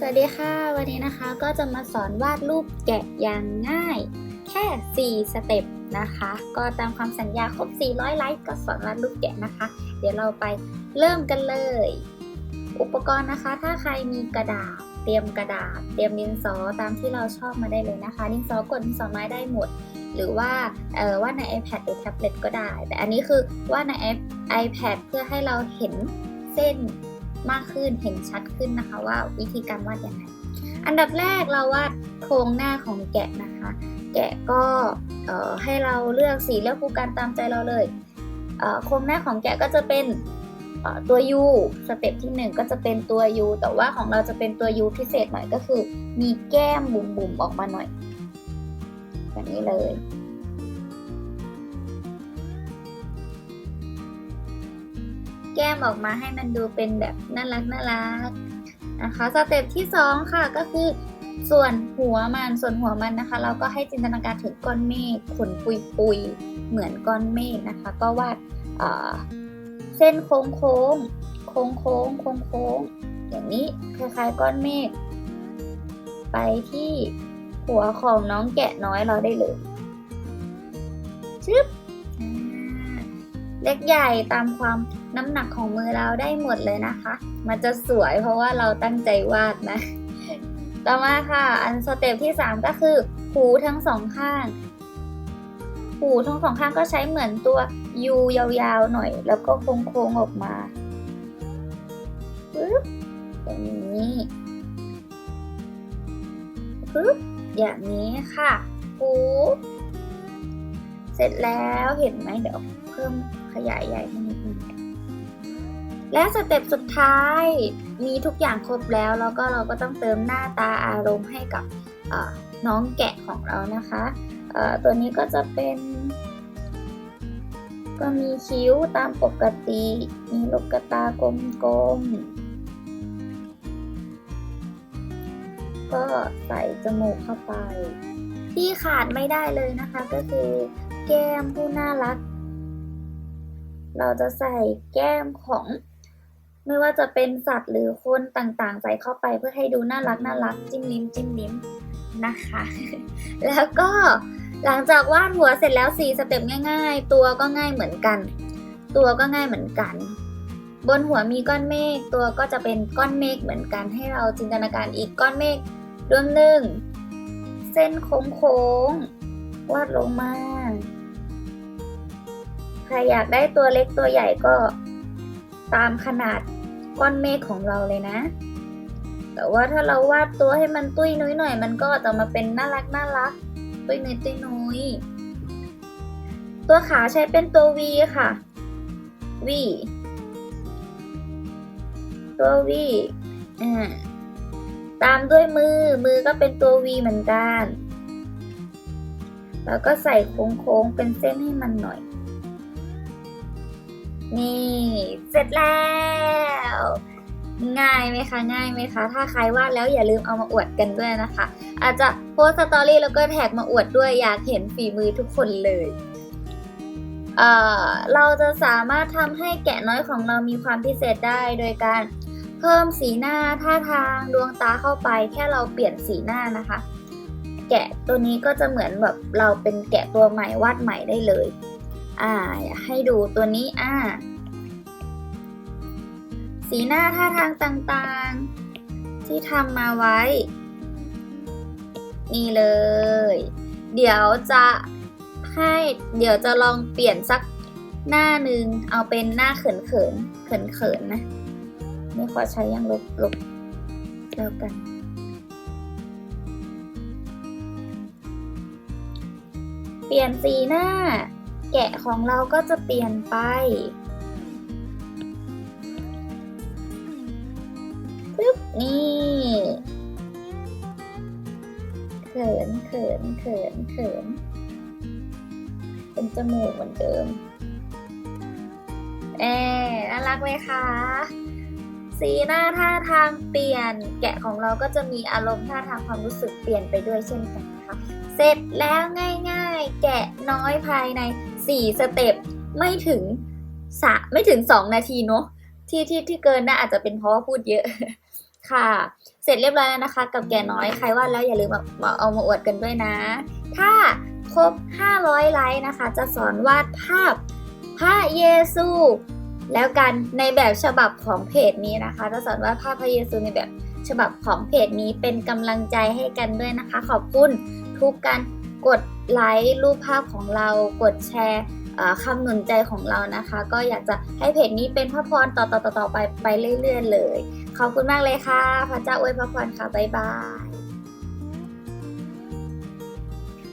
สวัสดีค่ะ วันนี้นะคะก็จะมาสอนวาดรูปแกะอย่างง่าย แค่ 4 สเต็ปนะคะ ก็ตามความสัญญาครบ 400 ไลค์ก็สอนวาดรูปแกะนะคะ เดี๋ยวเราไปเริ่มกันเลย อุปกรณ์นะคะ ถ้าใครมีกระดาษ เตรียมกระดาษ เตรียมดินสอตามที่เราชอบมาได้เลยนะคะ ดินสอกดดินสอไม้ได้หมด หรือว่าเออวาดใน iPad หรือแท็บเล็ตก็ได้ แต่อันนี้คือวาดใน iPad เพื่อให้เราเห็นเส้น มากขึ้นเห็นชัดขึ้นนะคะว่าวิธีการวาดยังไง อันดับแรกเราวาดโครงหน้าของแกะนะคะ แกะก็ให้เราเลือกสีเลือกภูการตามใจเราเลยโครงหน้าของแกะก็จะเป็นตัว U สเต็ปที่ 1 ก็จะเป็นตัว U แต่ว่าของเราจะเป็นตัว U พิเศษหน่อยก็คือ มีแก้มบุ๋มๆออกมาหน่อยแบบนี้เลย แก้มออกมาให้มันดูเป็นแบบน่ารักน่ารักนะคะสเต็ปที่สองค่ะก็คือส่วนหัวมันส่วนหัวมันนะคะ เราก็ให้จินตนาการถึงก้อนเมฆขนปุยปุยๆเหมือนก้อนเมฆนะคะ ก็วาดเส้นโค้งโค้งโค้งโค้งโค้งโค้งอย่างนี้คล้ายๆก้อนเมฆไปที่หัวของน้องแกะน้อยเราได้เลยชึบ เล็กใหญ่ตามความน้ำหนักของมือเราได้หมดเลยนะคะ มันจะสวยเพราะว่าเราตั้งใจวาดนะ ต่อมาค่ะ อันสเต็ปที่ 3 ก็คือ หูทั้งสองข้าง หูทั้งสองข้างก็ใช้เหมือนตัวยูยาวๆหน่อย แล้วก็โค้งๆออกมาปึ๊บอย่างนี้ปึ๊บอย่างนี้ค่ะหูเสร็จแล้วเห็นไหมเดี๋ยว พิ่มขยายใหญ่ให้นิดนึงและสเต็ปสุดท้ายมีทุกอย่างครบแล้ว แล้วก็เราก็ต้องเติมหน้าตาอารมณ์ให้กับน้องแกะของเรานะคะตัวนี้ก็จะเป็น ก็มีคิ้วตามปกติ มีลูกตากลมๆ ก็ใส่จมูกเข้าไป ที่ขาดไม่ได้เลยนะคะ ก็คือแก้มผู้น่ารัก เราจะใส่แก้มของ ไม่ว่าจะเป็นสัตว์หรือคนต่างๆ ใส่เข้าไปเพื่อให้ดูน่ารักน่ารักจิ้มลิ้มจิ้มลิ้มนะคะ แล้วก็หลังจากวาดหัวเสร็จแล้วสี่สเต็ปง่าย ๆ ตัวก็ง่ายเหมือนกัน ตัวก็ง่ายเหมือนกัน บนหัวมีก้อนเมฆตัวก็จะเป็นก้อนเมฆเหมือนกัน ให้เราจินตนาการอีกก้อนเมฆดวงหนึ่งเส้นโค้งๆวาดลงมา ใครอยากได้ตัวเล็กตัวใหญ่ก็ตามขนาดก้อนเมฆของเราเลยนะ แต่ว่าถ้าเราวาดตัวให้มันตุ้ยนุ้ยหน่อย มันก็จะมาเป็นน่ารักน่ารัก ตุ้ยนุ้ยตุ้ยนุ้ยตัวขาใช้เป็นตัว V ค่ะ V ตัว V อ่าตามด้วยมือ มือก็เป็นตัว V เหมือนกัน แล้วก็ใส่โค้งๆ เป็นเส้นให้มันหน่อย นี่ เสร็จแล้ว ง่ายไหมคะง่ายไหมคะถ้าใครวาดแล้วอย่าลืมเอามาอวดกันด้วยนะคะ อาจจะโพสสตอรี่แล้วก็แท็กมาอวดด้วยอยากเห็นฝีมือทุกคนเลยเเราจะสามารถทำให้แกะน้อยของเรามีความพิเศษได้โดยการเพิ่มสีหน้าท่าทางดวงตาเข้าไปแค่เราเปลี่ยนสีหน้านะคะ แกะตัวนี้ก็จะเหมือนแบบเราเป็นแกะตัวใหม่วาดใหม่ได้เลย อ่าอยากให้ดูตัวนี้อ่าสีหน้าท่าทางต่างๆ ที่ทำมาไว้ นี่เลย เดี๋ยวจะให้เดี๋ยวจะลองเปลี่ยนสักหน้าหนึ่งเอาเป็นหน้าเขินเขินเขินเขินนะไม่ขอใช้ยังลบลบแล้วกัน เปลี่ยนสีหน้า แกะของเราก็จะเปลี่ยนไปปึ๊บนี่เขินเขินเขินเขินเป็นจมูกเหมือนเดิมเอ๊น่ารักไหมคะสีหน้าท่าทางเปลี่ยน แกะของเราก็จะมีอารมณ์ท่าทางความรู้สึกเปลี่ยนไปด้วยเช่นกันนะคะ เสร็จแล้วง่าย ๆ แกะน้อยภายใน 4 สเต็ปไม่ถึงสะไม่ถึง 2 นาทีเนาะที่ที่ที่เกินน่าอาจจะเป็นเพราะว่าพูดเยอะค่ะ เสร็จเรียบร้อยแล้วนะคะ กับแก่น้อยใครวาดแล้วอย่าลืมมาเอามาอวดกันด้วยนะ ถ้าครบ 500 ไลค์นะคะ จะสอนวาดภาพพระเยซู แล้วกันในแบบฉบับของเพจนี้นะคะ จะสอนวาดภาพพระเยซูในแบบฉบับของเพจนี้เป็นกำลังใจให้กันด้วยนะคะ ขอบคุณทุกการกด ไลค์รูปภาพของเรากดแชร์คำหนุนใจของเรานะคะ ก็อยากจะให้เพจนี้เป็นพระพรต่อๆต่อไปไปเรื่อยๆเลย ขอบคุณมากเลยค่ะ พระเจ้าอวยพระพรค่ะ บ๊ายบาย